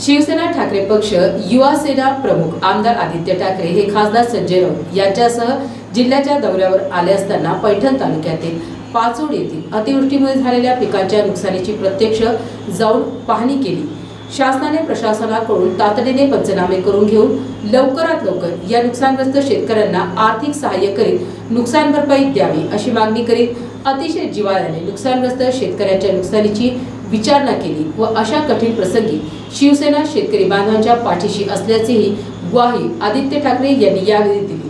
शिवसेना ठाकरे पक्ष युवा सेना प्रमुख आमदार आदित्य ठाकरे हे खासदार संजय राऊत यांच्यासह जिल्ह्याच्या दौऱ्यावर आले असताना पैठण तालुक्यातील पाचोड येथील अतिवृष्टीमुळे झालेल्या पिकांच्या नुकसानीची प्रत्यक्ष जाऊन पाहणी केली. शासनाने प्रशासनाकडून तातडीने पंचनामे करून घेऊन लवकरात लवकर या नुकसानग्रस्त शेतकऱ्यांना आर्थिक सहाय्य करीत नुकसान भरपाई द्यावी अशी मागणी करीत अतिशय जिवाळ्याने नुकसानग्रस्त शेतकऱ्यांच्या नुकसानीची विचारणा केली व अशा कठीण प्रसंगी शिवसेना शेतकरी बांधवांच्या पाठीशी असल्याचीही ग्वाही आदित्य ठाकरे यांनी यावेळी दिली.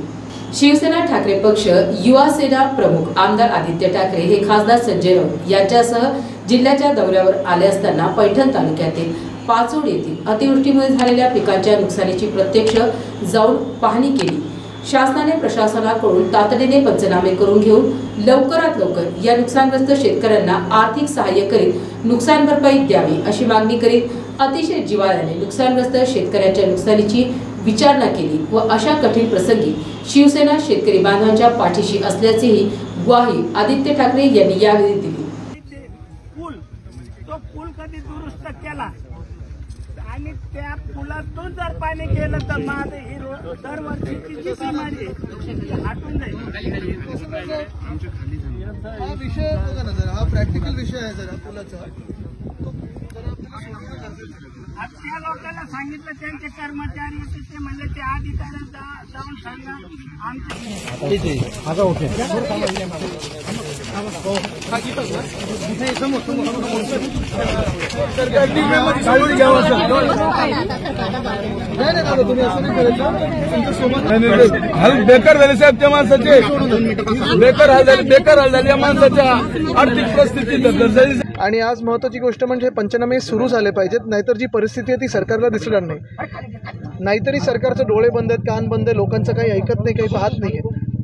शिवसेना ठाकरे पक्ष युवा सेना प्रमुख आमदार आदित्य ठाकरे हे खासदार संजय राऊत यांच्यासह जिल्ह्याच्या दौऱ्यावर आले असताना पैठण तालुक्यातील पाचोड येथील अतिवृष्टीमुळे झालेल्या पिकांच्या नुकसानीची प्रत्यक्ष जाऊन पाहणी केली. शासनाने प्रशासनाकडून तातडीने पंचनामे करून घेऊन लवकरात लवकर या नुकसानग्रस्त शेतकऱ्यांना आर्थिक सहाय्य करीत नुकसान भरपाई द्यावी अशी मागणी करीत अतिशय जिवाळ्याने नुकसानग्रस्त शेतकऱ्यांच्या नुकसानीची विचारणा केली व अशा कठीण प्रसंगी शिवसेना शेतकरी बांधवांच्या पाठीशी असल्याचीही ग्वाही आदित्य ठाकरे यांनी यावेळी दिली. पूल तो पूल कधी दुरुस्त केला? आणि त्या पुलातून जर पाणी गेलं तर माझं ही रो- दरवर्षीची जी बिमारी आहे, ती हटून जाईल. हा विषय बघा ना जरा हा प्रॅक्टिकल विषय आहे जरा पुलाचा त्या लोकांना सांगितलं त्यांचे कर्मचारी होते ते म्हणले ते अधिकाऱ्यांना जाऊन सांगा आमचे नाही नाही असं बेकार झाले साहेब त्या माणसाचे. बेकार हाल झाले बेकार हाल झाले या माणसाच्या आर्थिक परिस्थिती आणि आज महत्वाची गोष्ट म्हणजे पंचनामे सुरू झाले पाहिजेत नाहीतर जी परिस्थिती आहे ती सरकारला दिसणार नाही. नाहीतरी सरकारचं डोळे बंद आहेत कान बंद आहे लोकांचं काही ऐकत नाही काही पाहत आहे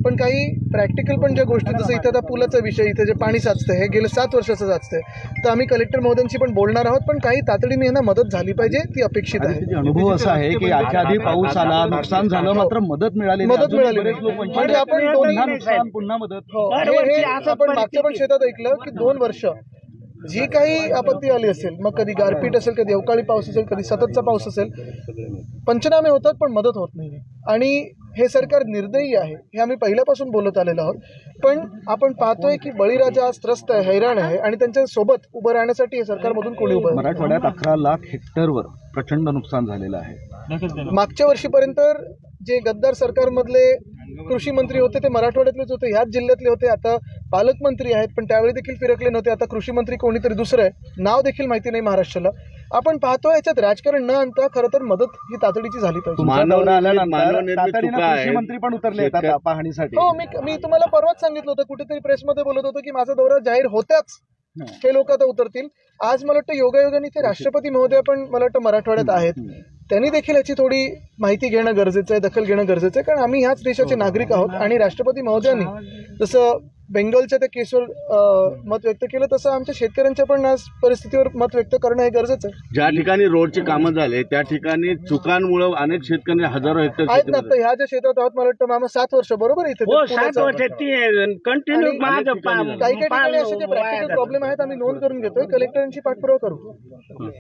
पण काही प्रॅक्टिकल पण ज्या गोष्टी जसं इथं आता पुलाचा विषय इथे जे पाणी साचतंय हे गेलं सात वर्षाचं साचतंय तर आम्ही कलेक्टर महोदयांशी पण बोलणार आहोत पण काही तातडीने यांना मदत झाली पाहिजे ती अपेक्षित आहे अनुभव असा आहे की याच्या आधी पाऊस आला नुकसान झालं मात्र मदत मिळाली नाही. मदत मिळाली म्हणजे. आपण दोन्ही- पुन्हा नुकसान पुन्हा मदत हो, हे- हे आपण मागच्या पण. शेतात ऐकलं की दोन वर्ष जी काही आपत्ती आली असेल मग कधी गारपीट असेल कधी अवकाळी पाऊस असेल कधी सततचा पाऊस असेल पंचनामे होतात पण मदत होत नाही आणि हे सरकार निर्दयी आहे हे आम्ही पहिल्यापासून बोलत आलेलो आहोत. पण आपण पाहतोय की बळीराजा आज त्रस्त आहे हैराण आहे आणि त्यांच्यासोबत उभं राहण्यासाठी हे सरकारमधून कोणी उभं? मराठवाड्यात अकरा लाख हेक्टरवर प्रचंड नुकसान झालेलं आहे. मागच्या वर्षीपर्यंत जे गद्दार सरकारमधले कृषी मंत्री होते ते मराठवाड्यातलेच होते ह्याच जिल्ह्यातले होते आता पालकमंत्री आहेत पण त्यावेळी देखील फिरकले नव्हते आता कृषी मंत्री कोणीतरी दुसरं आहे नाव देखील माहिती नाही महाराष्ट्राला. आपण पाहतोय याच्यात राजकारण न आणता खरं तर मदत ही तातडीची झाली पाहिजे. मंत्री पण उतरले पाहणीसाठी. हो मी मी तुम्हाला परवाच सांगितलं होतं कुठेतरी प्रेसमध्ये बोलत होतो की माझा दौरा जाहीर होत्याच. हे. लोक आता उतरतील. आज मला वाटतं योगायोगाने ते राष्ट्रपती महोदय पण मला वाटतं मराठवाड्यात आहेत. त्यांनी देखील याची थोडी माहिती घेणं गरजेचं आहे दखल घेणं गरजेचं आहे कारण आम्ही ह्याच देशाचे नागरिक आहोत आणि राष्ट्रपती महोदयांनी जसं बेंगॉलच्या त्या केसवर मत व्यक्त केलं तसं आमच्या शेतकऱ्यांच्या पण आज परिस्थितीवर मत व्यक्त करणं हे गरजेचं आहे ज्या ठिकाणी रोडची कामं झाले त्या ठिकाणी चुकांमुळे अनेक शेतकरी हजारो हेक्टर आहेत ना ह्या ज्या क्षेत्रात आहोत मला वाटतं मामा सात वर्ष बरोबर इथे हो कंटिन्यू. काही काही ठिकाणी असे जे प्रॅक्टिकल जातं. प्रॉब्लेम आहेत आम्ही नोंद करून घेतोय कलेक्टरांची पाठपुरावा करू